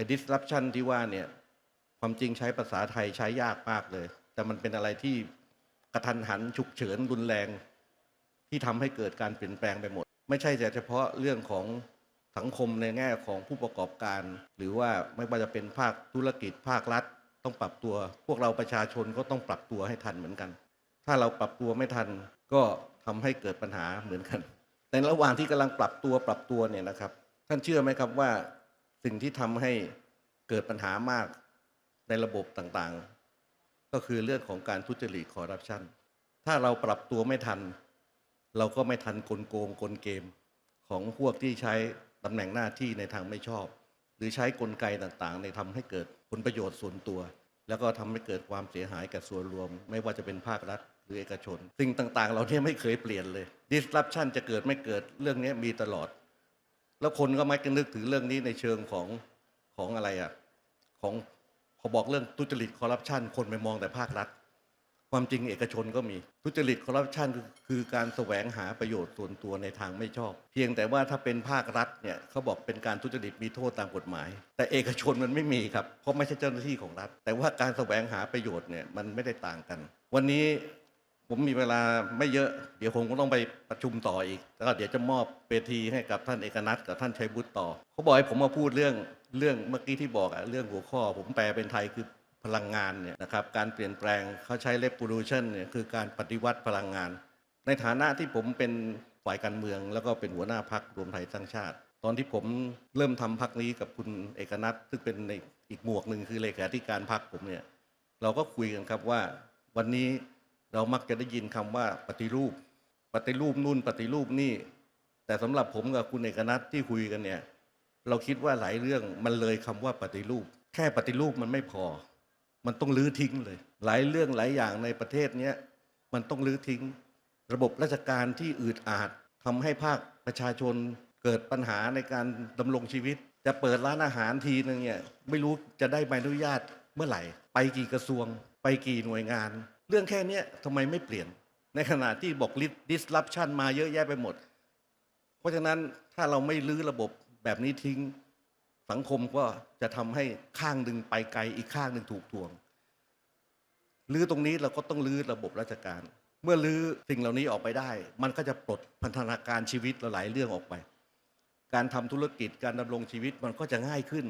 อ้ disruption ที่ว่าเนี่ยความจริงใช้ภาษาไทยใช้ยากมากเลย แต่มันเป็นอะไรที่กระทันหันฉุกเฉินรุนแรง ที่ทำให้เกิดการเปลี่ยนแปลงไปหมด ไม่ใช่แต่เฉพาะเรื่องของสังคมในแง่ของผู้ประกอบการ หรือว่าไม่ว่าจะเป็นภาคธุรกิจภาครัฐ ต้องปรับตัว พวกเราประชาชนก็ต้องปรับตัวให้ทันเหมือนกัน ถ้าเราปรับตัวไม่ทันก็ทำให้เกิดปัญหาเหมือนกัน ในระหว่างที่กำลังปรับตัวปรับตัวเนี่ยนะครับ ท่านเชื่อไหมครับว่า สิ่งที่ทำให้เกิดปัญหามากในระบบต่างๆ ก็คือเรื่องของการทุจริตคอร์รัปชันถ้าเราปรับตัวไม่ทัน เราก็ไม่ทันกลโกงกลเกมของพวกที่ใช้ตำแหน่งหน้าที่ในทางไม่ชอบ หรือใช้กลไกต่างๆ ในทำให้เกิดผลประโยชน์ส่วนตัว แล้วก็ทำให้เกิดความเสียหายแก่ส่วนรวม ไม่ว่าจะเป็นภาครัฐหรือเอกชน สิ่งต่างๆ เราเนี่ยไม่เคยเปลี่ยนเลย disruption จะเกิดไม่เกิดเรื่องนี้มีตลอด แล้วคนก็มักจะนึกถึงเรื่องนี้ในเชิงของของอะไรอะของพอบอกเรื่องทุจริตคอร์รัปชันคนไปมองแต่ภาครัฐ ความจริงเอกชนก็มีทุจริตคอร์รัปชันคือคือการแสวงหาประโยชน์ส่วนตัวในทางไม่ชอบ เพียงแต่ว่าถ้าเป็นภาครัฐเนี่ยเขาบอกเป็นการทุจริตมีโทษตามกฎหมาย แต่เอกชนมันไม่มีครับเพราะไม่ใช่เจ้าหน้าที่ของรัฐ แต่ว่าการแสวงหาประโยชน์เนี่ยมันไม่ได้ต่างกัน วันนี้ ผมมีเวลาไม่เยอะ เดี๋ยวผมก็ต้องไปประชุมต่ออีก แล้วก็เดี๋ยวจะมอบเวทีให้กับท่านเอกนัทกับท่านชัยบุตรต่อ เขาบอกให้ผมมาพูดเรื่องเรื่องเมื่อกี้ที่บอกอะเรื่องหัวข้อ ผมแปลเป็นไทยคือพลังงานเนี่ยนะครับการเปลี่ยนแปลงเขาใช้ revolution เนี่ยคือการปฏิวัติพลังงาน ในฐานะที่ผมเป็นฝ่ายการเมือง แล้วก็เป็นหัวหน้าพักรวมไทยสร้างชาติ ตอนที่ผมเริ่มทำพักนี้กับคุณเอกนัทซึ่งเป็นในอีกหมวกหนึ่งคือเลขาธิการพักผมเนี่ยเราก็คุยกันครับว่าวันนี้ เรามักจะได้ยินคำว่าปฏิรูป ปฏิรูปนู่นปฏิรูปนี่ แต่สำหรับผมกับคุณเอกนัทที่คุยกันเนี่ย เราคิดว่าหลายเรื่องมันเลยคำว่าปฏิรูป แค่ปฏิรูปมันไม่พอ มันต้องลื้อทิ้งเลย หลายเรื่องหลายอย่างในประเทศเนี้ยมันต้องลื้อทิ้ง ระบบราชการที่อืดอาดทำให้ภาคประชาชนเกิดปัญหาในการดำรงชีวิต จะเปิดร้านอาหารทีนึงเนี่ยไม่รู้จะได้ใบอนุญาตเมื่อไหร่ ไปกี่กระทรวง ไปกี่หน่วยงาน เรื่องแค่นี้ทำไมไม่เปลี่ยน ในขณะที่บอก disruption มาเยอะแยะไปหมด เพราะฉะนั้นถ้าเราไม่ลื้อระบบแบบนี้ทิ้งสังคมก็จะทำให้ข้างหนึ่งไปไกลอีกข้างหนึ่งถูกทวงลื้อตรงนี้เราก็ต้องลื้อระบบราชการ เมื่อลื้อสิ่งเหล่านี้ออกไปได้ มันก็จะปลดพันธนาการชีวิตหลายเรื่องออกไป การทำธุรกิจการดำรงชีวิตมันก็จะง่ายขึ้น